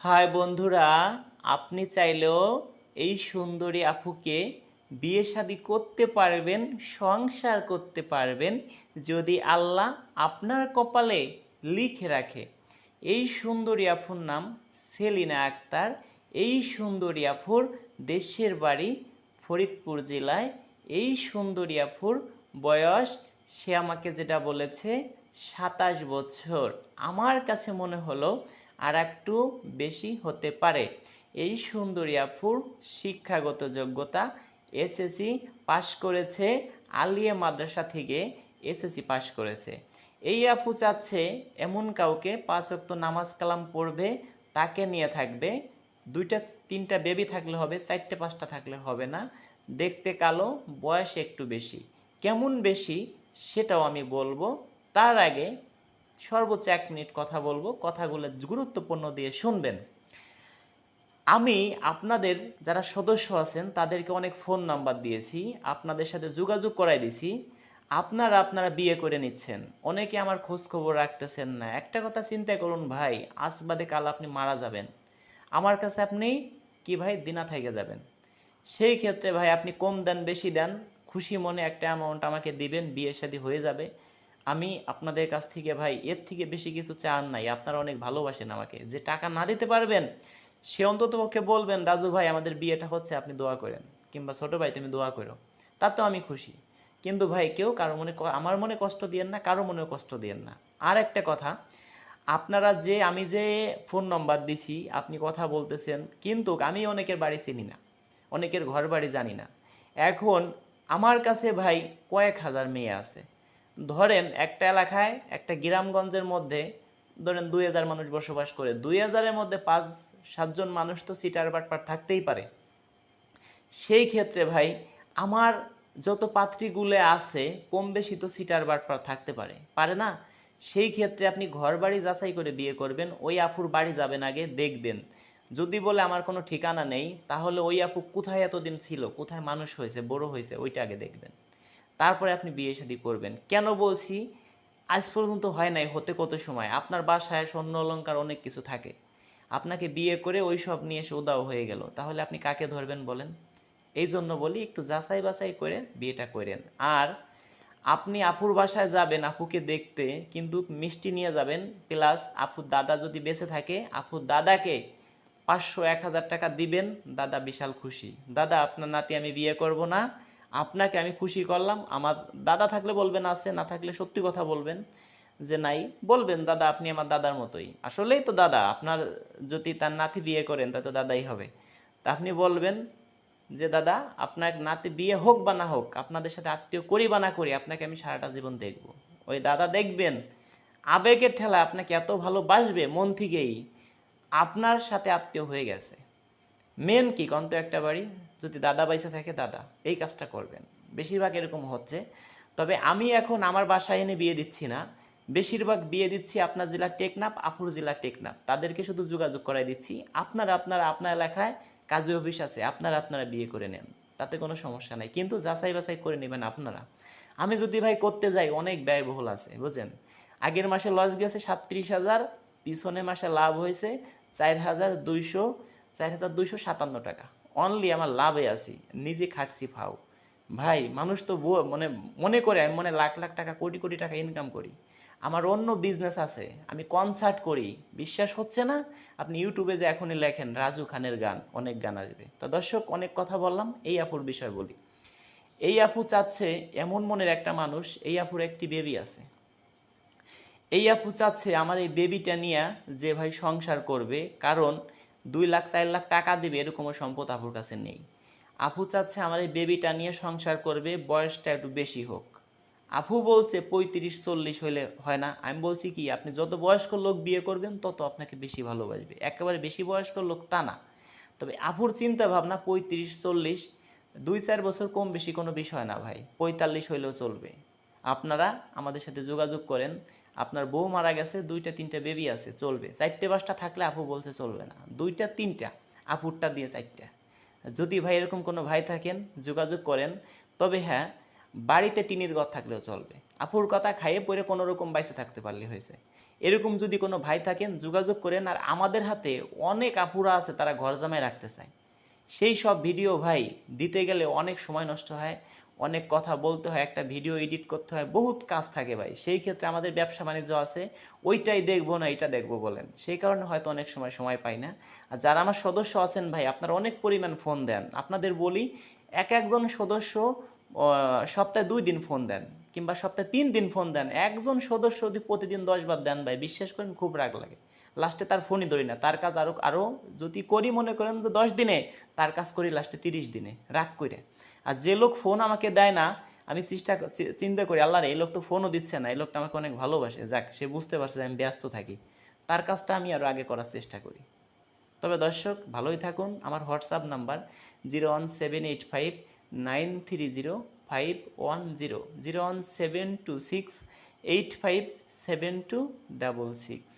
High বন্ধুরা, আপনি চাইলেও এই সুন্দরী আপুকে বিয়ে শাদী করতে পারবেন, সংসার করতে পারবেন, যদি আল্লাহ আপনার কপালে লিখে রাখে। এই সুন্দরী আফুর নাম সেলিনা আক্তার। এই সুন্দরী আফুর দেশের বাড়ি ফরিদপুর জেলায়। এই সুন্দরী আফুর বয়স, সে আমাকে যেটা বলেছে, সাতাশ বছর। আমার কাছে মনে হলো আর একটু বেশি হতে পারে। এই সুন্দরী আফুর শিক্ষাগত যোগ্যতা এসএসসি পাশ করেছে, আলিয়া মাদ্রাসা থেকে এসএসসি পাশ করেছে। এই আফু চাচ্ছে এমন কাউকে পাঁচ ওয়াক্ত নামাজ কালাম পড়বে, তাকে নিয়ে থাকবে। দুইটা, তিনটা বেবি থাকলে হবে, চারটে, পাঁচটা থাকলে হবে না। দেখতে কালো, বয়স একটু বেশি। কেমন বেশি সেটাও আমি বলব। তার আগে সর্বোচ্চ এক মিনিট কথা বলব, কথাগুলো গুরুত্বপূর্ণ দিয়ে শুনবেন। আমি আপনাদের যারা সদস্য আছেন, তাদেরকে অনেক ফোন নাম্বার দিয়েছি, আপনাদের সাথে যোগাযোগ করাই দিছি আপনারা আপনারা বিয়ে করে নিচ্ছেন। অনেকে আমার খোঁজ খবর রাখতেছেন না। একটা কথা চিন্তা করুন ভাই, আজ বাদে কাল আপনি মারা যাবেন। আমার কাছে আপনি কি ভাই, দিনা থেকে যাবেন। সেই ক্ষেত্রে ভাই, আপনি কম দেন, বেশি দেন, খুশি মনে একটা অ্যামাউন্ট আমাকে দিবেন, বিয়ে শাদী হয়ে যাবে। আমি আপনাদের কাছ থেকে, ভাই, এর থেকে বেশি কিছু চান নাই। আপনারা অনেক ভালোবাসেন আমাকে। যে টাকা না দিতে পারবেন, সে অন্তত পক্ষে বলবেন, রাজু ভাই, আমাদের বিয়েটা হচ্ছে, আপনি দোয়া করেন। কিংবা, ছোট ভাই, তুমি দোয়া করো। তাতেও আমি খুশি। কিন্তু, ভাই, কেউ কারও মনে আমার মনে কষ্ট দিয়েন না, কারও মনেও কষ্ট দিয়েন না। আর একটা কথা, আপনারা যে, আমি যে ফোন নম্বর দিছি, আপনি কথা বলতেছেন, কিন্তু আমি অনেকের বাড়ি চিনি না, অনেকের ঘর বাড়ি জানি না। এখন আমার কাছে, ভাই, কয়েক হাজার মেয়ে আছে। ধরেন একটা এলাকায়, একটা গ্রামগঞ্জের মধ্যে ধরেন দুই হাজার মানুষ বসবাস করে, দুই হাজারের মধ্যে পাঁচ, সাতজন মানুষ তো সিটার বাটপার থাকতেই পারে। সেই ক্ষেত্রে ভাই, আমার যত পাত্রীগুলো আছে, কম বেশি তো সিটার বাটপার থাকতে পারে। পারে না? সেই ক্ষেত্রে আপনি ঘর বাড়ি যাচাই করে বিয়ে করবেন, ওই আপুর বাড়ি যাবেন আগে, দেখবেন। যদি বলে আমার কোনো ঠিকানা নেই, তাহলে ওই আপু কোথায় এতদিন ছিল? কোথায় মানুষ হয়েছে, বড় হয়েছে, ওইটা আগে দেখবেন। তারপরে আপনি বিয়ে শাদী করবেন। কেন বলছি? আজ পর্যন্ত হয় নাই, হতে কত সময়? আপনার বাসায় স্বর্ণ অলংকার অনেক কিছু থাকে। আপনাকে বিয়ে করে ওই সব নিয়ে এসে উদাও হয়ে গেল। তাহলে আপনি কাকে ধরবেন বলেন? এই জন্য বলি, একটু যাচাই বাছাই করে বিয়েটা করেন। আর আপনি আপুর বাসায় যাবেন আপুকে দেখতে, কিন্তু মিষ্টি নিয়ে যাবেন। প্লাস আপুর দাদা যদি বেঁচে থাকে, আপুর দাদাকে পাঁচশো এক হাজার টাকা দিবেন। দাদা বিশাল খুশি। দাদা, আপনার নাতি, আমি বিয়ে করব না। আপনাকে আমি খুশি করলাম। আমার দাদা থাকলে বলবেন আছে, না থাকলে সত্যি কথা বলবেন যে নাই, বলবেন, দাদা, আপনি আমার দাদার মতোই। আসলেই তো দাদা, আপনার যদি তার নাতি বিয়ে করেন তা তো দাদাই হবে। তা আপনি বলবেন যে, দাদা, আপনার নাতি বিয়ে হোক বা না হোক, আপনাদের সাথে আত্মীয় করি বা না করি, আপনাকে আমি সারাটা জীবন দেখব। ওই দাদা দেখবেন, আবেগের ঠেলা আপনাকে এত ভালোবাসবে মন থেকেই, আপনার সাথে আত্মীয় হয়ে গেছে। মেন কি? কন্ত একটা বাড়ি। যদি দাদা বাইসে থাকে, দাদা। এই কাজটা করবেন। বেশিরভাগ এরকম হচ্ছে। তবে আমি এখন আমার বাসায় এনে বিয়ে দিচ্ছি না। বেশিরভাগ বিয়ে দিচ্ছি আপনার জেলা টেকনাপ আপুর জেলা টেকনাপ তাদেরকে শুধু যোগাযোগ করাই দিচ্ছি। আপনারা আপনারা আপনার এলাকায় কাজী অফিস আছে, আপনারা আপনারা বিয়ে করে নেন। তাতে কোনো সমস্যা নাই। কিন্তু যাচাই বাছাই করে নেবেন আপনারা। আমি যদি ভাই করতে যাই, অনেক ব্যয়বহুল আছে, বুঝছেন? আগের মাসে লস গেছে সাতত্রিশ হাজার পিছনে মাসে লাভ হয়েছে চার হাজার দুইশো, চার হাজার দুইশো সাতান্ন টাকা। অনলি আমার লাভে আছি, নিজে খাটছি ফাও। ভাই, মানুষ তো মানে মনে করে আমি মনে লাখ লাখ টাকা, কোটি কোটি টাকা ইনকাম করি। আমার অন্য বিজনেস আছে, আমি কনসার্ট করি। বিশ্বাস হচ্ছে না? আপনি ইউটিউবে যে এখনই লেখেন, রাজু খানের গান, অনেক গান আসবে। তো দর্শক, অনেক কথা বললাম, এই আপুর বিষয় বলি। এই আপু চাচ্ছে, এমন মনের একটা মানুষ, এই আপুর একটি বেবি আছে। এই আপু চাচ্ছে, আমার এই বেবিটা নিয়ে যে ভাই সংসার করবে, কারণ দুই লাখ, চার লাখ টাকা দেবে, এরকমও সম্পদ আপুর কাছে নেই। আপু চাচ্ছে আমার এই বেবিটা নিয়ে সংসার করবে, বয়সটা একটু বেশি হোক। আপু বলছে, পঁয়ত্রিশ, চল্লিশ হলে হয় না। আমি বলছি কি, আপনি যত বয়স্ক লোক বিয়ে করবেন, তত আপনাকে বেশি ভালোবাসবে। একেবারে বেশি বয়স্ক লোক তা না। তবে আপুর চিন্তা ভাবনা পঁয়ত্রিশ, চল্লিশ, দুই, চার বছর কম বেশি কোনো বিষয় না ভাই। পঁয়তাল্লিশ হইলেও চলবে। আপনারা আমাদের সাথে যোগাযোগ করেন। আপনার বউ মারা গেছে, দুইটা, তিনটা বেবি আছে, চলবে। চারটে, পাঁচটা থাকলে আপু বলতে চলবে না। দুইটা, তিনটা, আপুরটা দিয়ে চারটা। যদি ভাই এরকম কোনো ভাই থাকেন, যোগাযোগ করেন, তবে হ্যাঁ বাড়িতে টিনের ঘর থাকলেও চলবে। আপুর কথা খাইয়ে পরে কোনো রকম বাইসে থাকতে পারলে হয়েছে। এরকম যদি কোনো ভাই থাকেন, যোগাযোগ করেন, আর আমাদের হাতে অনেক আপুরা আছে তারা ঘর জামাই রাখতে চায়। সেই সব ভিডিও ভাই দিতে গেলে অনেক সময় নষ্ট হয় অনেক কথা বলতে হয়, একটা ভিডিও এডিট করতে হয়, বহুত কাজ থাকে ভাই। সেই ক্ষেত্রে আমাদের ব্যবসা বাণিজ্য আছে, ওইটাই দেখব না এটা দেখব বলেন। সেই কারণে হয়তো অনেক সময় সময় পাই না। আর যারা আমার সদস্য আছেন ভাই, আপনারা অনেক পরিমাণ ফোন দেন। আপনাদের বলি, এক একজন সদস্য সপ্তাহে দুই দিন ফোন দেন, কিংবা সপ্তাহে তিন দিন ফোন দেন। একজন সদস্য যদি প্রতিদিন দশ বার দেন ভাই, বিশ্বাস করেন, খুব রাগ লাগে। লাস্টে তার ফোনই ধরি না। তার কাজ আরও আরও যদি করি মনে করেন যে দশ দিনে, তার কাজ করি লাস্টে তিরিশ দিনে, রাগ করে আর যে লোক ফোন আমাকে দেয় না, আমি চেষ্টা চিন্তা করি আল্লাহ রে এই লোক তো ফোনও দিচ্ছে না, এই লোকটা আমাকে অনেক ভালোবাসে, যাক, সে বুঝতে পারছে যে আমি ব্যস্ত থাকি। তার কাজটা আমি আরও আগে করার চেষ্টা করি। তবে দর্শক, ভালোই থাকুন। আমার WhatsApp number zero one seven eight five nine three zero five one zero zero one seven two six eight five seven two double six.